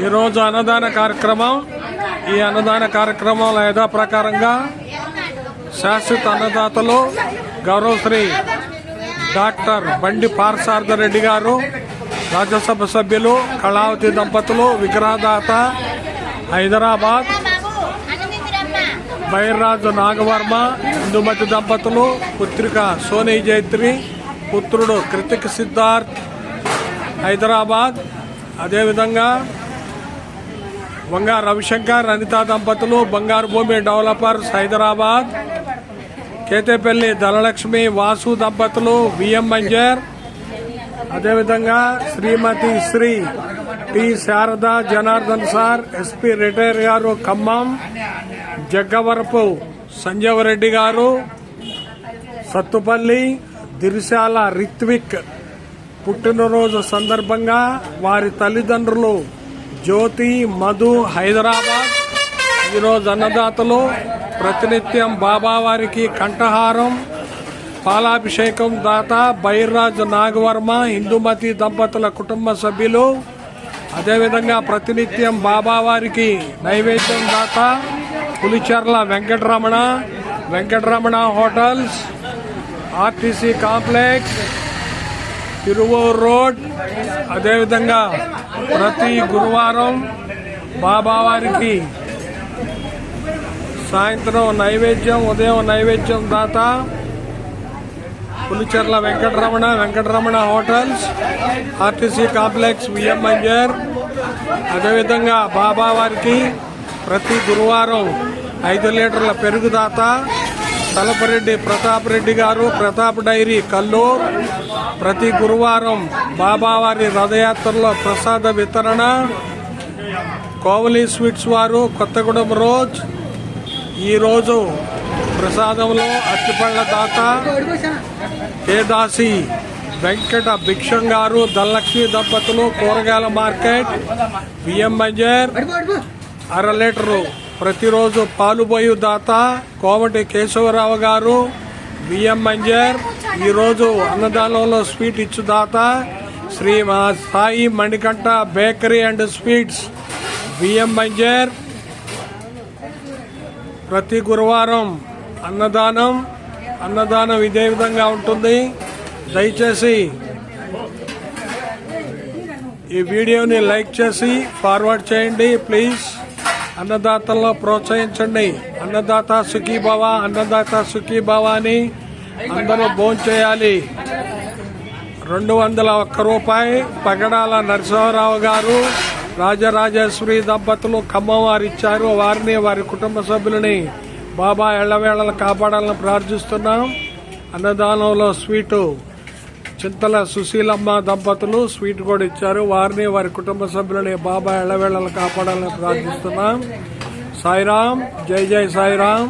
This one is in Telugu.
ఈరోజు అన్నదాన కార్యక్రమం ఈ అన్నదాన కార్యక్రమం యథా ప్రకారంగా శాశ్వత అన్నదాతలు గౌరవశ్రీ డాక్టర్ బండి పార్సార్థ రెడ్డి గారు రాజ్యసభ సభ్యులు కళావతి దంపతులు విగ్రహదాత హైదరాబాద్ బైర్రాజు నాగవర్మ ఇందుమతి దంపతులు పుత్రిక సోనీ జైత్రి పుత్రుడు కృతిక్ సిద్ధార్థ్ హైదరాబాద్. అదేవిధంగా వంగా రవిశంకర్ అనితా దంపతులు బంగారు భూమి డెవలపర్స్ హైదరాబాద్. కేతేపల్లి ధనలక్ష్మి వాసు దంపతులు విఎం మంజర్. అదేవిధంగా Srimathi Sri T Sharada Janardhan sir SP retire గారు ఖమ్మం జగ్గవరపు సంజీవరెడ్డి గారు సత్తుపల్లి దిరిశాల రిత్విక్ పుట్టినరోజు సందర్భంగా వారి తల్లిదండ్రులు జ్యోతి మధు హైదరాబాద్. ఈరోజు అన్నదాతలు ప్రతినిత్యం బాబావారికి కంఠహారం పాలాభిషేకం దాత బైర్రాజు నాగవర్మ హిందూమతి దంపతుల కుటుంబ సభ్యులు. అదేవిధంగా ప్రతినిత్యం బాబావారికి నైవేద్యం దాత Pulicherla Venkataramana Venkataramana hotels RTC complex Tiruvuru road. అదేవిధంగా ప్రతి గురువారం బాబావారికి సాయంత్రం నైవేద్యం ఉదయం నైవేద్యం దాత Pulicherla Venkataramana Venkataramana hotels RTC complex VM మంజర్. అదేవిధంగా బాబావారికి ప్రతి గురువారం ఐదు లీటర్ల పెరుగు దాత తలపరెడ్డి ప్రతాప్ రెడ్డి గారు ప్రతాప్ డైరీ కల్లూర్. ప్రతి గురువారం బాబావారి రథయాత్రలో ప్రసాద వితరణ. కోవలి స్వీట్స్ వారు కొత్తగూడెం రోజ్. ఈరోజు ప్రసాదంలో అత్తిపళ్ళ దాత కేదాసి వెంకట భిక్షం గారు ధనలక్ష్మి దంపతులు కూరగాయల మార్కెట్ బియ్యం మంజర్ అర లీటరు ప్రతిరోజు పాలుబోయు దాత కోమటి కేశవరావు గారు బియ్యం మంజర్ ఈరోజు అన్నదానంలో స్వీట్ ఇచ్చు దాత శ్రీ మా Sai Manikanta bakery and sweets బియ్యం మంజర్ ప్రతి గురువారం అన్నదానం అన్నదానం ఇదే విధంగా ఉంటుంది. దయచేసి ఈ వీడియోని లైక్ చేసి ఫార్వర్డ్ చేయండి ప్లీజ్. అన్నదాతల్లో ప్రోత్సహించండి. అన్నదాత సుఖీభవ అన్నదాత సుఖీభవ అని అందరూ భోంచేయాలి రెండు వందల ఒక్క రూపాయి పగడాల నరసింహారావు గారు రాజరాజేశ్వరి దంపతులు ఖమ్మం ఇచ్చారు. వారిని వారి కుటుంబ సభ్యులని బాబా ఎళ్ళవేళలు కాపాడాలని ప్రార్థిస్తున్నాం. అన్నదానంలో స్వీటు చింతల సుశీలమ్మ దంపతులు స్వీట్ కూడా ఇచ్చారు. వారిని వారి కుటుంబ సభ్యులని బాబా ఎళ్ళవేళలు కాపాడాలని ప్రార్థిస్తున్నాం. సాయిరాం జై జై సాయిరాం